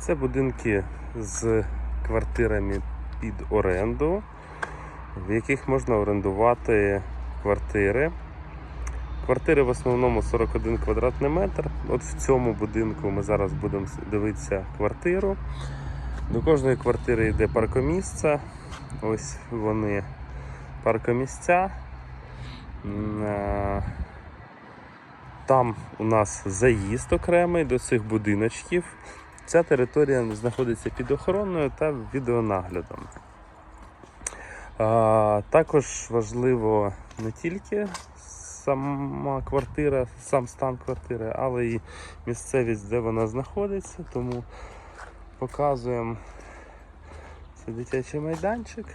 Це будинки з квартирами під оренду, в яких можна орендувати квартири. Квартири в основному 41 квадратний метр. От в цьому будинку ми зараз будемо дивитися квартиру. До кожної квартири йде паркомісце. Ось вони паркомісця. Е, Там у нас заїзд окремий до цих будиночків. Ця територія знаходиться під охороною та відеонаглядом. Також важливо не тільки сама квартира, сам стан квартири, але й місцевість, де вона знаходиться. Тому показуємо це дитячий майданчик.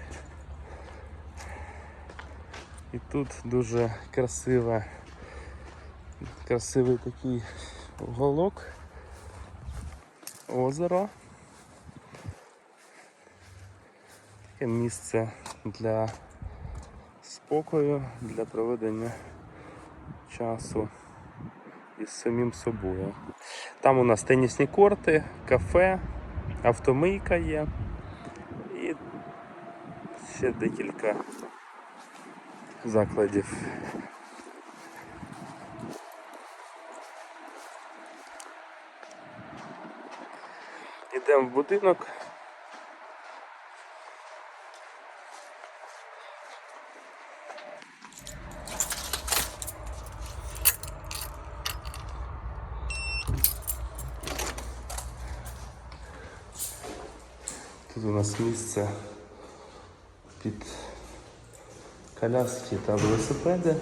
І тут дуже красиве, красивий такий уголок, озеро. Таке місце для спокою, для проведення часу із самим собою. Там у нас тенісні корти, кафе, автомийка є і ще декілька закладів. Йдемо в будинок. Тут у нас місце під коляски та велосипеди.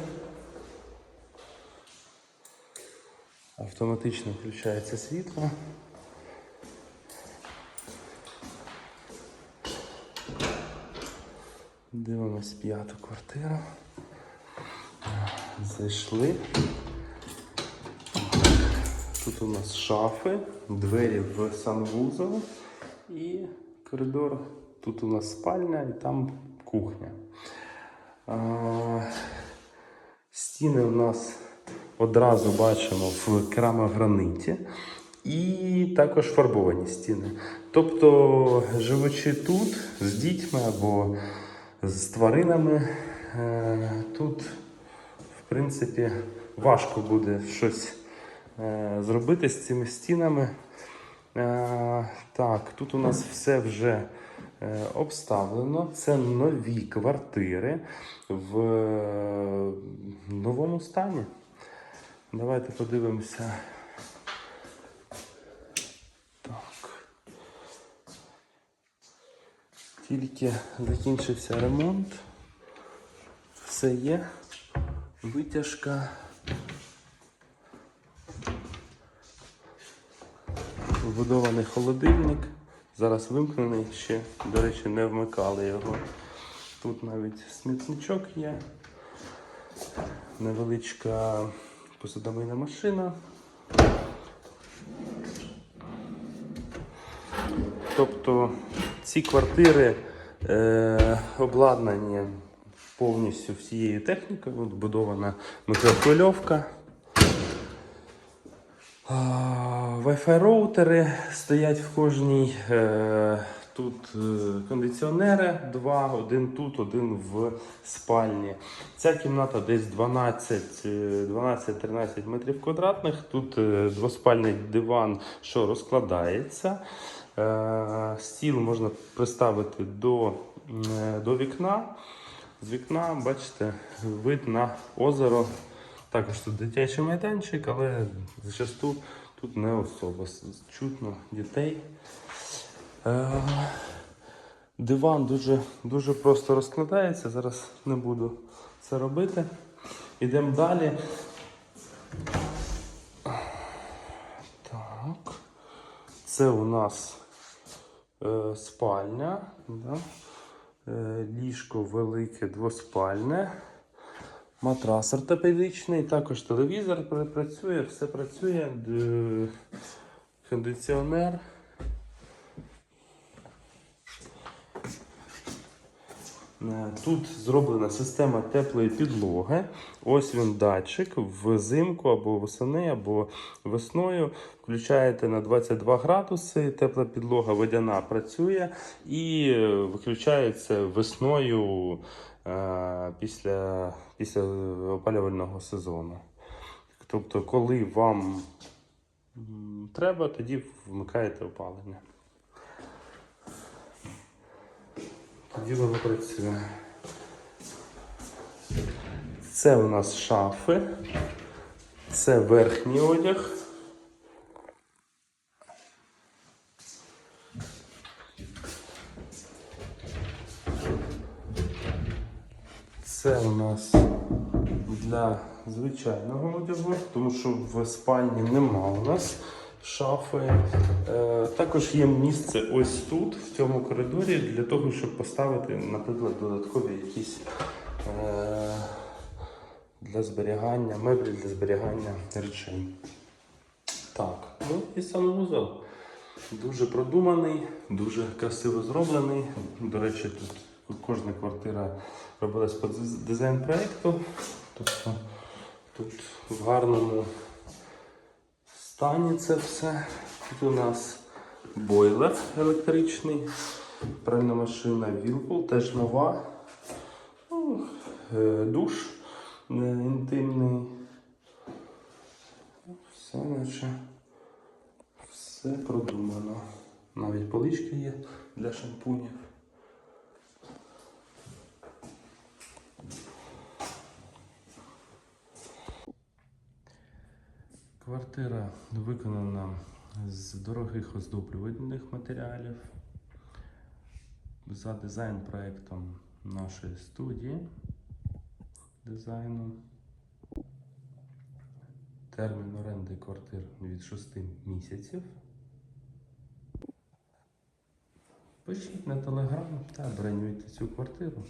Автоматично включається світло. Дивимось п'яту квартиру. Зайшли. Тут у нас шафи, двері в санвузол і коридор. Тут у нас спальня і там кухня. Стіни у нас одразу бачимо в керамограниті і також фарбовані стіни. Тобто, живучи тут з дітьми або з тваринами, е, тут, в принципі, важко буде щось е, зробити з цими стінами. Е, Так, тут у нас все вже обставлено. Це нові квартири в новому стані. Давайте подивимося. Тільки закінчився ремонт. Все є. Витяжка. Вбудований холодильник. Зараз вимкнений ще, до речі, не вмикали його. Тут навіть смітничок є. Невеличка посудомийна машина. Тобто ці квартири е, обладнані повністю всією технікою, От вбудована мікрохвильовка. Wi-Fi роутери стоять в кожній. Е, тут е, кондиціонери два, один тут, один в спальні. Ця кімната десь 12, е, 12-13 метрів квадратних. Тут е, двоспальний диван, що розкладається. Е, стіл можна приставити до, е, до вікна. З вікна, бачите, вид на озеро. Також тут дитячий майданчик, але зачасту тут не особо чутно дітей. Е, Диван дуже, дуже просто розкладається. Зараз не буду це робити. Йдемо далі. Так. Це у нас спальня. Да? Е, ліжко велике двоспальне. Матрас ортопедичний, також телевізор працює, все працює, кондиціонер. Тут зроблена система теплої підлоги. Ось він датчик взимку або восени, або весною. Включаєте на 22 градуси, тепла підлога водяна працює і е, виключається весною е, після, після опалювального сезону. Тобто, коли вам треба, тоді вмикаєте опалення. Тоді воно працює. Це у нас шафи, це верхній одяг. Це у нас для звичайного одягу, тому що в спальні нема у нас шафи. Е, також є місце ось тут, в цьому коридорі, для того, щоб поставити, наприклад, додаткові якісь е, для зберігання, меблі для зберігання речей. Так, ну і санвузол. Дуже продуманий, дуже красиво зроблений. До речі, тут кожна квартира робилась по дизайн-проекту. Тобто тут в гарному стані це все. Тут у нас бойлер електричний, пральна машина Whirlpool, теж нова. Ну, е, Душ е, інтимний. Все наче все продумано. Навіть полички є для шампунів. Квартира виконана з дорогих оздоблювальних матеріалів за дизайн проектом нашої студії дизайну. Термін оренди квартир від 6 місяців. Пишіть на телеграм та бронюйте цю квартиру.